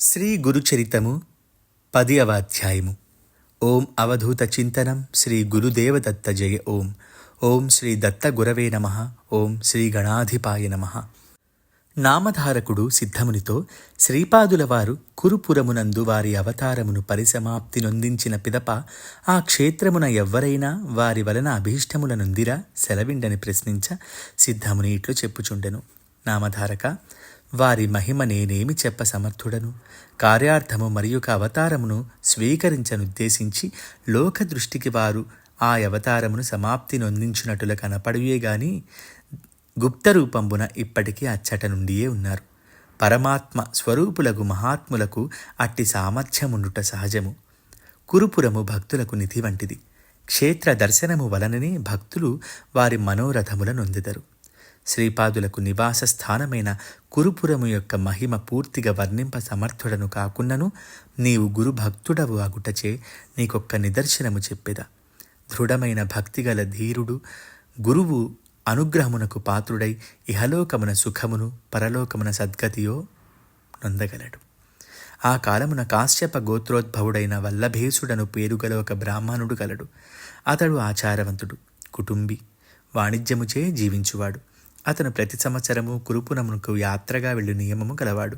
శ్రీ గురుచరితము పదియవ అధ్యాయము ఓం అవధూత చింతనం శ్రీ గురుదేవదత్త జయ ఓం. ఓం శ్రీ దత్త గురవే నమ. ఓం శ్రీ గణాధిపాయ నమ. నామధారకుడు సిద్ధమునితో శ్రీపాదుల వారు కురుపురమునందు వారి అవతారమును పరిసమాప్తి నొందించిన పిదప ఆ క్షేత్రమున ఎవ్వరైనా వారి వలన అభీష్టముల నొందిరా సెలవిండని ప్రశ్నించ సిద్ధముని ఇట్లు చెప్పుచుండెను. నామధారక వారి మహిమ నేనేమి చెప్ప సమర్థుడను కార్యార్థము మరియు అవతారమును స్వీకరించనుద్దేశించి లోక దృష్టికి వారు ఆ అవతారమును సమాప్తి నొందించినట్లు కనపడియే గాని గుప్తరూపంబున ఇప్పటికీ అచ్చట నుండియే ఉన్నారు. పరమాత్మ స్వరూపులకు మహాత్ములకు అట్టి సామర్థ్యముండుట సహజము. కురుపురము భక్తులకు నిధి వంటిది. క్షేత్ర దర్శనము వలననే భక్తులు వారి మనోరథముల నొందెదరు. శ్రీపాదులకు నివాస స్థానమైన కురుపురము యొక్క మహిమ పూర్తిగా వర్ణింప సమర్థుడను కాకున్నను నీవు గురుభక్తుడవు అగుటచే నీకొక్క నిదర్శనము చెప్పేదా. దృఢమైన భక్తిగల ధీరుడు గురువు అనుగ్రహమునకు పాత్రుడై ఇహలోకమున సుఖమును పరలోకమున సద్గతియో నొందగలడు. ఆ కాలమున కాశ్యప గోత్రోద్భవుడైన వల్లభేసుడను పేరుగల ఒక బ్రాహ్మణుడు గలడు. అతడు ఆచారవంతుడు కుటుంబి వాణిజ్యముచే జీవించువాడు. అతను ప్రతి సంవత్సరము కురుపునమునకు యాత్రగా వెళ్ళు నియమము గలవాడు.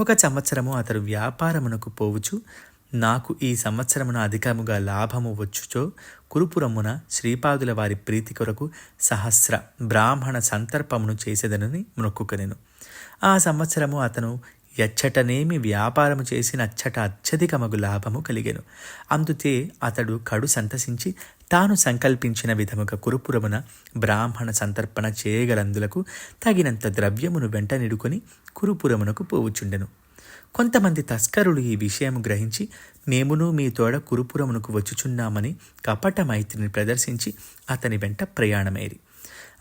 ఒక సంవత్సరము అతడు వ్యాపారమునకు పోవుచు నాకు ఈ సంవత్సరమున అధికముగా లాభము వచ్చుచో కురుపురమున శ్రీపాదుల వారి ప్రీతి కొరకు సహస్ర బ్రాహ్మణ సంతర్పమును చేసేదనని మొక్కుకొనెను. ఆ సంవత్సరము అతను ఎచ్చటనేమి వ్యాపారము చేసిన అచ్చట అత్యధికమగు లాభము కలిగెను. అందుతే అతడు కడు సంతసించి తాను సంకల్పించిన విధముగా కురుపురమున బ్రాహ్మణ సంతర్పణ చేయగలందులకు తగినంత ద్రవ్యమును వెంట నిడుకొని కురుపురమునకు పోవుచుండెను. కొంతమంది తస్కరులు ఈ విషయము గ్రహించి మేమును మీ తోడ కురుపురమునకు వచ్చుచున్నామని కపట మైత్రిని ప్రదర్శించి అతని వెంట ప్రయాణమేరి.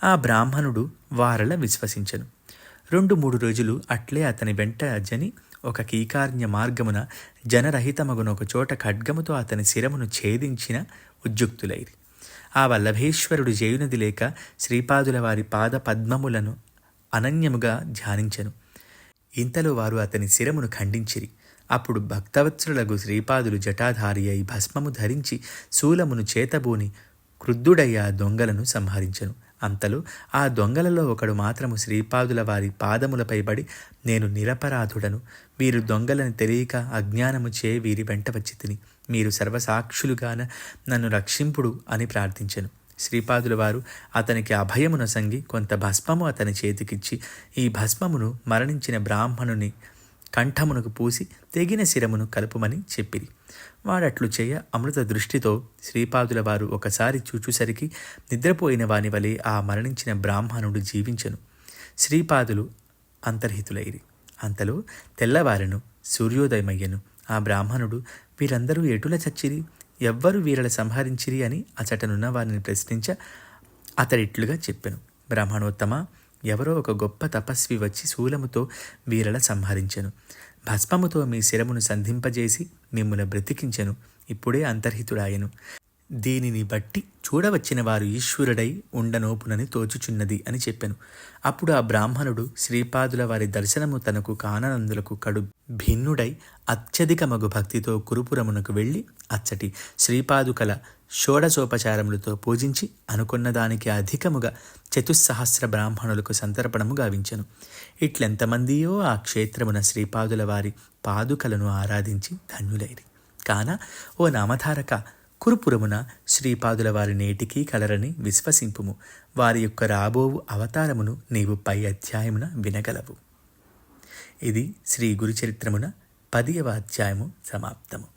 ఆ బ్రాహ్మణుడు వారల విశ్వసించను. రెండు మూడు రోజులు అట్లే అతని వెంట జని ఒక కీకార్ణ్య మార్గమున జనరహితమగున ఒక చోట ఖడ్గముతో అతని శిరమును ఛేదించిన ఉద్యుక్తులైరి. ఆ వల్లభేశ్వరుడు జయునది లేక శ్రీపాదుల వారి పాద పద్మములను అనన్యముగా ధ్యానించెను. ఇంతలో వారు అతని శిరమును ఖండించిరి. అప్పుడు భక్తవత్సరులకు శ్రీపాదులు జటాధారి అయి భస్మము ధరించి శూలమును చేతబూని క్రుద్ధుడయ్యా దొంగలను సంహరించను. అంతలో. ఆ దొంగలలో ఒకడు మాత్రము శ్రీపాదుల వారి పాదములపై పడి నేను నిరపరాధుడను. వీరు దొంగలను తెలియక అజ్ఞానము చే వీరి వెంట వచ్చి తిని మీరు సర్వసాక్షులుగాన నన్ను రక్షింపుడు అని ప్రార్థించెను. శ్రీపాదుల వారు అతనికి అభయమున సంగి కొంత భస్మము అతని చేతికిచ్చి ఈ భస్మమును మరణించిన బ్రాహ్మణుని కంఠమునకు పూసి తెగిన శిరమును కలుపుమని చెప్పిరి. వాడట్లు చేయ అమృత దృష్టితో శ్రీపాదుల వారు ఒకసారి చూచుసరికి నిద్రపోయిన వాని వలె ఆ మరణించిన బ్రాహ్మణుడు జీవించను. శ్రీపాదులు అంతర్హితులైరి. అంతలో తెల్లవారును సూర్యోదయమయ్యను. ఆ బ్రాహ్మణుడు వీరందరూ ఎటుల చచ్చిరి? ఎవ్వరు వీరల సంహరించిరి అని అచటనున్న వారిని ప్రశ్నించ అతడిట్లుగా చెప్పెను. బ్రాహ్మణోత్తమ ఎవరో ఒక గొప్ప తపస్వి వచ్చి శూలముతో వీరల సంహరించెను. భస్మముతో మీ శిరమును సంధింపజేసి మిమ్ముల బ్రతికించెను. ఇప్పుడే అంతర్హితుడాయను. దీనిని బట్టి చూడవచ్చిన వారు ఈశ్వరుడై ఉండనోపునని తోచుచున్నది అని చెప్పెను. అప్పుడు ఆ బ్రాహ్మణుడు శ్రీపాదుల వారి దర్శనము తనకు కాననందులకు కడు భిన్నుడై అత్యధిక మగు భక్తితో కురుపురమునకు వెళ్ళి అచ్చటి శ్రీపాదుకల షోడశోపచారములతో పూజించి అనుకున్న దానికి అధికముగా చతుస్సహస్ర బ్రాహ్మణులకు సంతర్పణము గావించెను. ఇట్లెంతమందియో ఆ క్షేత్రమున శ్రీపాదుల వారి పాదుకలను ఆరాధించి ధన్యులైరి. కాన ఓ నామధారక కురుపురమున శ్రీపాదుల వారి నేటికీ కలరని విశ్వసింపుము. వారి యొక్క రాబోవు అవతారమును నీవు పై అధ్యాయమున వినగలవు. ఇది శ్రీ గురుచరిత్రమున పదియవ అధ్యాయము సమాప్తము.